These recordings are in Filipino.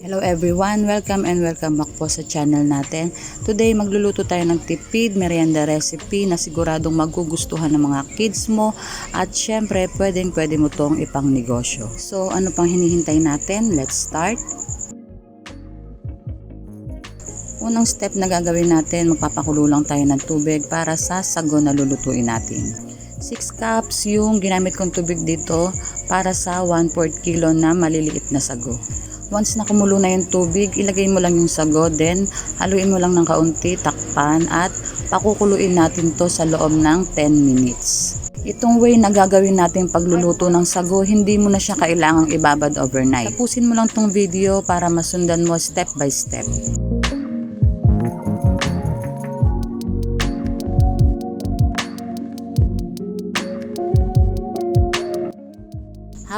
Hello everyone, welcome and welcome back po sa channel natin. Today magluluto tayo ng tipid merienda recipe na siguradong magugustuhan ng mga kids mo at syempre pwedeng pwede mo tong ipang negosyo. So ano pang hinihintay natin? Let's start. Unang step na gagawin natin, magpapakulo lang tayo ng tubig para sa sago na lulutuin natin. 6 cups yung ginamit kong tubig dito para sa 1/4 kilo na maliliit na sago. Once na kumulo na yung tubig, ilagay mo lang yung sago, then haluin mo lang ng kaunti, takpan at pakukuluin natin to sa loob ng 10 minutes. Itong way na gagawin natin pagluluto ng sago, hindi mo na siya kailangang ibabad overnight. Tapusin mo lang tong video para masundan mo step by step.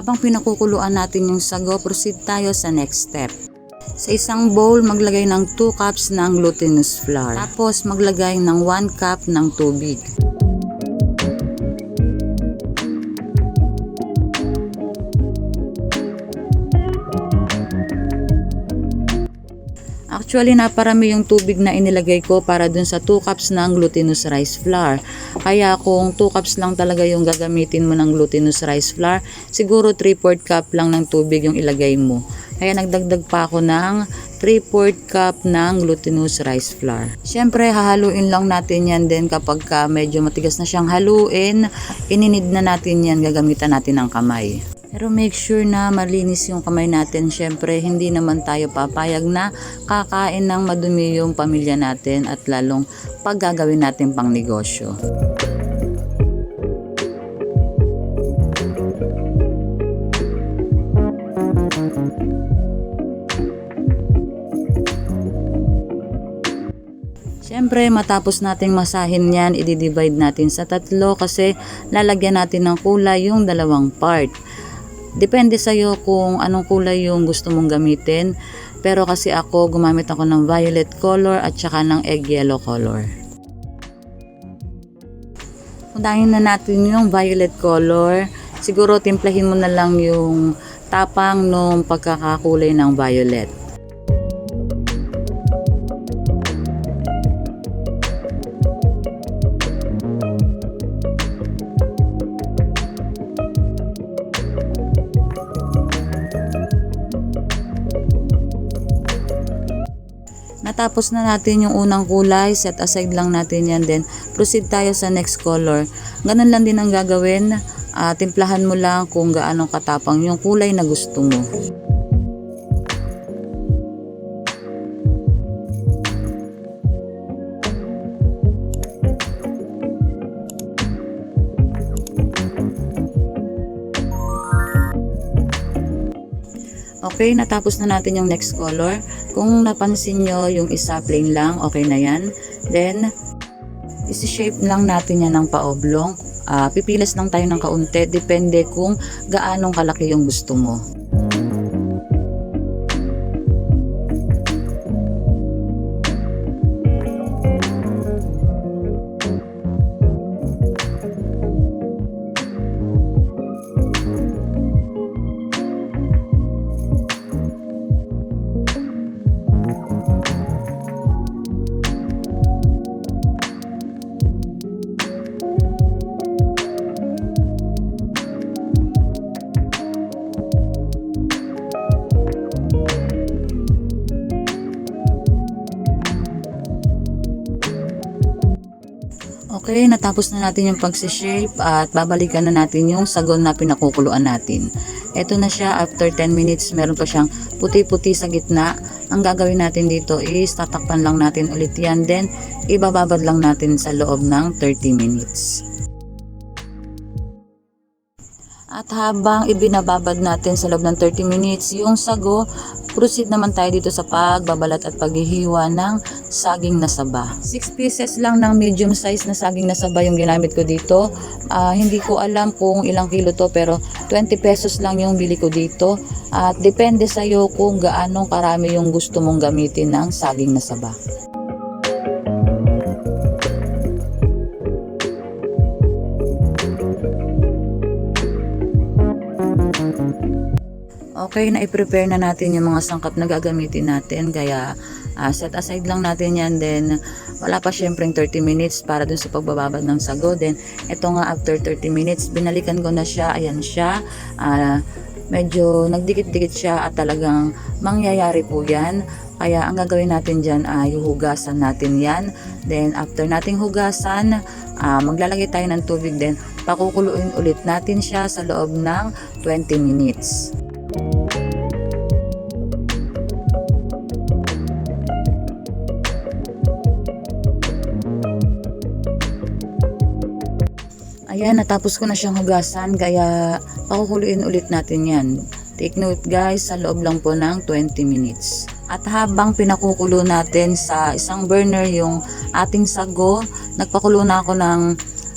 Habang pinakukuluan natin yung sago, proceed tayo sa next step. Sa isang bowl, maglagay ng 2 cups ng glutinous flour. Tapos, maglagay ng 1 cup ng tubig. Actually, naparami yung tubig na inilagay ko para dun sa 2 cups ng glutinous rice flour. Kaya kung 2 cups lang talaga yung gagamitin mo ng glutinous rice flour, siguro 3-4 cup lang ng tubig yung ilagay mo. Kaya nagdagdag pa ako ng 3-4 cup ng glutinous rice flour. Siyempre, hahaluin lang natin yan din kapag ka medyo matigas na siyang haluin. Ininid na natin yan, gagamitan natin ng kamay. Pero make sure na malinis yung kamay natin. Siyempre, hindi naman tayo papayag na kakain ng madumi yung pamilya natin at lalong paggagawin natin pang negosyo. Siyempre, matapos nating masahin yan, i-divide natin sa tatlo kasi lalagyan natin ng kulay yung dalawang part. Depende sa'yo kung anong kulay yung gusto mong gamitin. Pero kasi ako, gumamit ako ng violet color at saka ng egg yellow color. Unahin na natin yung violet color. Siguro timplahin mo na lang yung tapang nung pagkakakulay ng violet. Natapos na natin yung unang kulay, set aside lang natin yan then proceed tayo sa next color. Ganun lang din ang gagawin, Ah, timplahan mo lang kung gaano katapang yung kulay na gusto mo. Okay, natapos na natin yung next color. Kung napansin nyo, yung isa plain lang, okay na yan. Then, isi-shape lang natin yan ng paoblong. Ah, pipilas lang tayo ng kaunti. Depende kung gaanong kalaki yung gusto mo. Okay, natapos na natin yung pagsishape at babalikan na natin yung sagon na pinakukuluan natin. Ito na siya, after 10 minutes, meron pa siyang puti-puti sa gitna. Ang gagawin natin dito is tatakpan lang natin ulit yan, then ibababad lang natin sa loob ng 30 minutes. At habang ibinababad natin sa loob ng 30 minutes yung sago, proceed naman tayo dito sa pagbabalat at paghihiwa ng saging na saba. 6 pieces lang ng medium size na saging na saba yung ginamit ko dito. Ah, hindi ko alam kung ilang kilo to pero 20 pesos lang yung bili ko dito. At depende sa'yo kung gaano karami yung gusto mong gamitin ng saging na saba. Okay, na-prepare na natin yung mga sangkap na gagamitin natin. Kaya ah, set aside lang natin yan. Then wala pa syempreng 30 minutes para dun sa pagbababad ng sago. Then ito nga after 30 minutes, binalikan ko na siya. Ayan siya. Ah, medyo nagdikit-dikit siya at talagang mangyayari po yan. Kaya ang gagawin natin dyan ay hugasan natin yan. Then after nating hugasan, ah, maglalagay tayo ng tubig din. Pakukuluin ulit natin siya sa loob ng 20 minutes. Ayan, natapos ko na siyang hugasan kaya pakukuluin ulit natin yan. Take note guys, sa loob lang po ng 20 minutes. At habang pinakukulo natin sa isang burner yung ating sago, nagpakulo na ako ng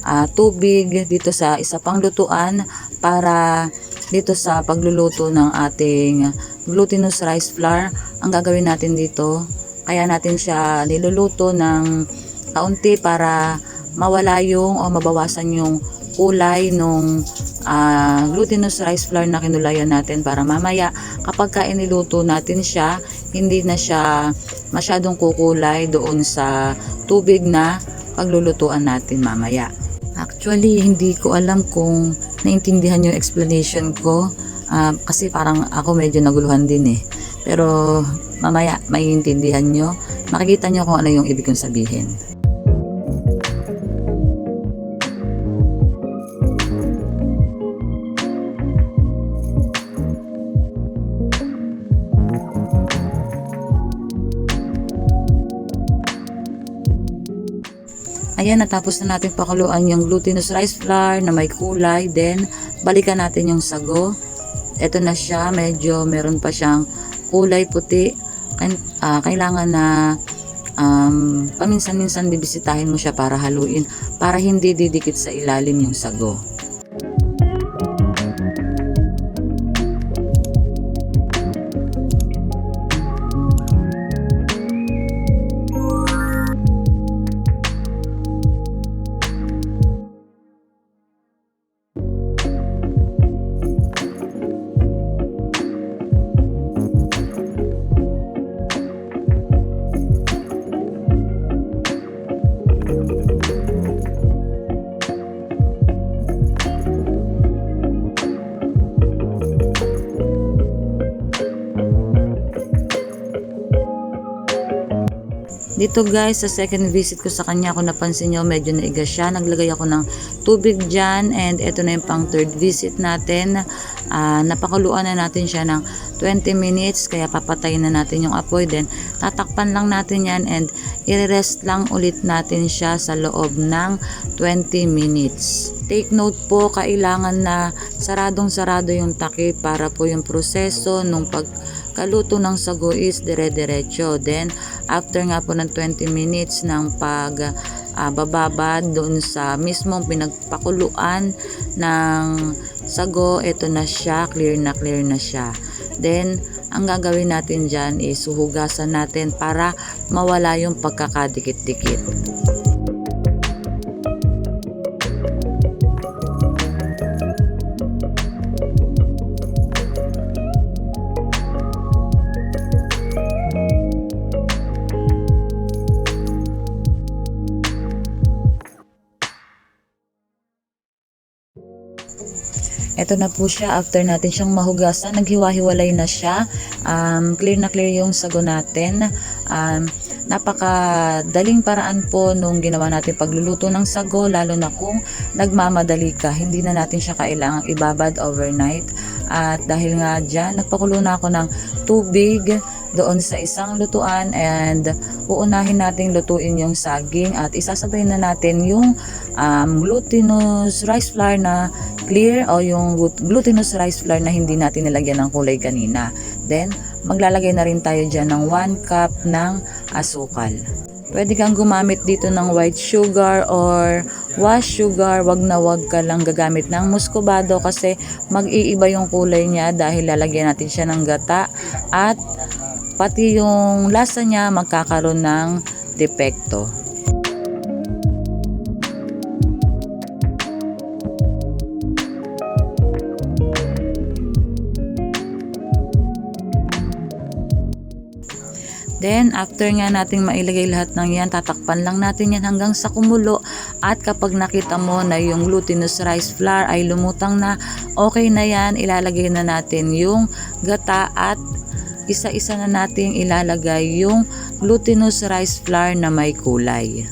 ah, tubig dito sa isa pang lutuan para dito sa pagluluto ng ating glutinous rice flour. Ang gagawin natin dito, kaya natin siya niluluto ng kaunti para mawala yung o mabawasan yung kulay nung ah, glutinous rice flour na kinulayan natin para mamaya kapag ka iniluto natin siya, hindi na siya masyadong kukulay doon sa tubig na paglulutuan natin mamaya. Actually, hindi ko alam kung naintindihan yung explanation ko ah, kasi parang ako medyo naguluhan din eh. Pero mamaya maiintindihan nyo, makikita nyo kung ano yung ibig kong sabihin. Ayan, natapos na natin pakuluan yung glutinous rice flour na may kulay. Then, balikan natin yung sago. Ito na siya, medyo meron pa siyang kulay puti. Ah, kailangan na um, paminsan-minsan bibisitahin mo siya para haluin para hindi didikit sa ilalim yung sago. Dito guys, sa second visit ko sa kanya, kung napansin nyo, medyo naiga siya. Naglagay ako ng tubig dyan and ito na yung pang third visit natin. Ah, napakuluan na natin siya ng 20 minutes, kaya papatayin na natin yung apoy. Then, tatakpan lang natin yan and i-rest lang ulit natin siya sa loob ng 20 minutes. Take note po, kailangan na saradong-sarado yung takip para po yung proseso nung pag kaluto ng sago is dire-diretso. Then, after nga po ng 20 minutes ng pag ah, bababad doon sa mismong pinagpakuluan ng sago, ito na siya, clear na clear na siya. Then, ang gagawin natin dyan is huhugasan natin para mawala yung pagkakadikit-dikit. Ito na po siya after natin siyang mahugasan, naghiwa-hiwalay na siya. Um, clear na clear yung sago natin. Um, napaka-daling paraan po nung ginawa natin pagluluto ng sago lalo na kung nagmamadali ka. Hindi na natin siya kailangang ibabad overnight. At dahil nga dyan, nagpakulo na ako ng tubig doon sa isang lutuan and uunahin nating lutuin yung saging at isasabay na natin yung um, glutinous rice flour na clear o yung glut- glutinous rice flour na hindi natin nilagyan ng kulay kanina. Then, maglalagay na rin tayo dyan ng 1 cup ng asukal. Pwede kang gumamit dito ng white sugar or wash sugar. Wag na wag ka lang gagamit ng muscovado kasi mag-iiba yung kulay niya dahil lalagyan natin siya ng gata at pati yung lasa niya magkakaroon ng depekto. Then, after nga natin mailagay lahat ng yan, tatakpan lang natin yan hanggang sa kumulo. At kapag nakita mo na yung glutinous rice flour ay lumutang na, okay na yan. Ilalagay na natin yung gata at isa-isa na nating ilalagay yung glutinous rice flour na may kulay.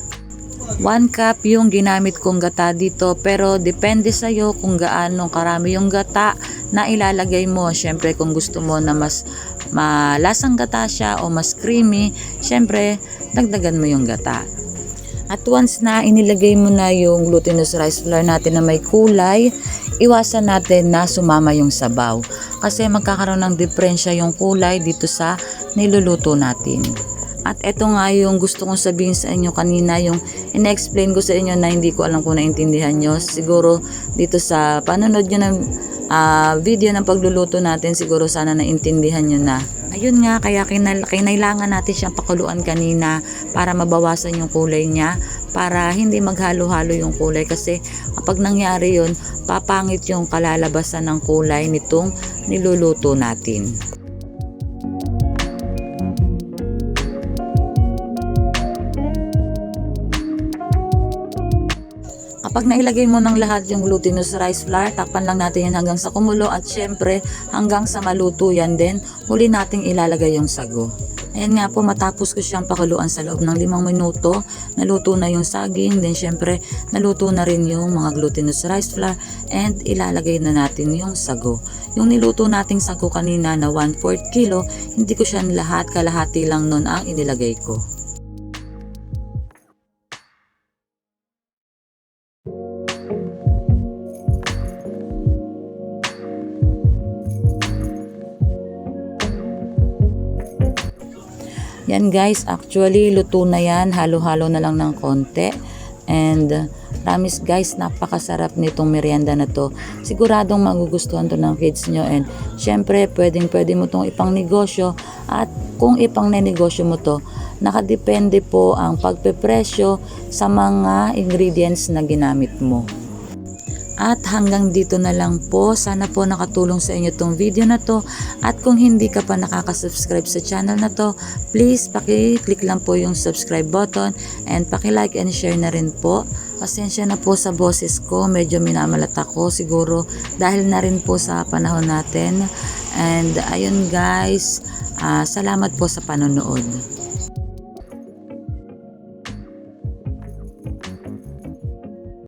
1 cup yung ginamit kong gata dito pero depende sa'yo kung gaano karami yung gata na ilalagay mo. Siyempre kung gusto mo na mas malasang gata siya o mas creamy, siyempre dagdagan mo yung gata. At once na inilagay mo na yung glutinous rice flour natin na may kulay, iwasan natin na sumama yung sabaw. Kasi magkakaroon ng diferensya yung kulay dito sa niluluto natin. At eto nga yung gusto kong sabihin sa inyo kanina, yung in-explain ko sa inyo na hindi ko alam kung naintindihan nyo. Siguro dito sa panonood nyo ng ah, video ng pagluluto natin, siguro sana naintindihan nyo na. Ayun nga, kaya kinal- kinailangan natin siyang pakuluan kanina para mabawasan yung kulay niya para hindi maghalo-halo yung kulay kasi kapag nangyari yun, papangit yung kalalabasan ng kulay nitong niluluto natin. Kapag nailagay mo ng lahat yung glutinous rice flour, takpan lang natin yan hanggang sa kumulo at syempre hanggang sa maluto yan din, huli nating ilalagay yung sago. Ayan nga po, matapos ko siyang pakuluan sa loob ng limang minuto, naluto na yung saging, then syempre naluto na rin yung mga glutinous rice flour and ilalagay na natin yung sago. Yung niluto nating sago kanina na 1 4 kilo, hindi ko siya lahat, kalahati lang nun ang inilagay ko. Yan guys, actually luto na yan. Halo-halo na lang ng konti. And promise guys, napakasarap nitong merienda na to. Siguradong magugustuhan to ng kids nyo. And syempre, pwedeng pwede mo tong ipang negosyo. At kung ipang nenegosyo mo to, nakadepende po ang pagpepresyo sa mga ingredients na ginamit mo. At hanggang dito na lang po. Sana po nakatulong sa inyo tong video na to. At kung hindi ka pa nakaka-subscribe sa channel na to, please paki-click lang po yung subscribe button and paki-like and share na rin po. Pasensya na po sa boses ko. Medyo minamalat ako siguro dahil na rin po sa panahon natin. And ayun guys, ah, salamat po sa panonood.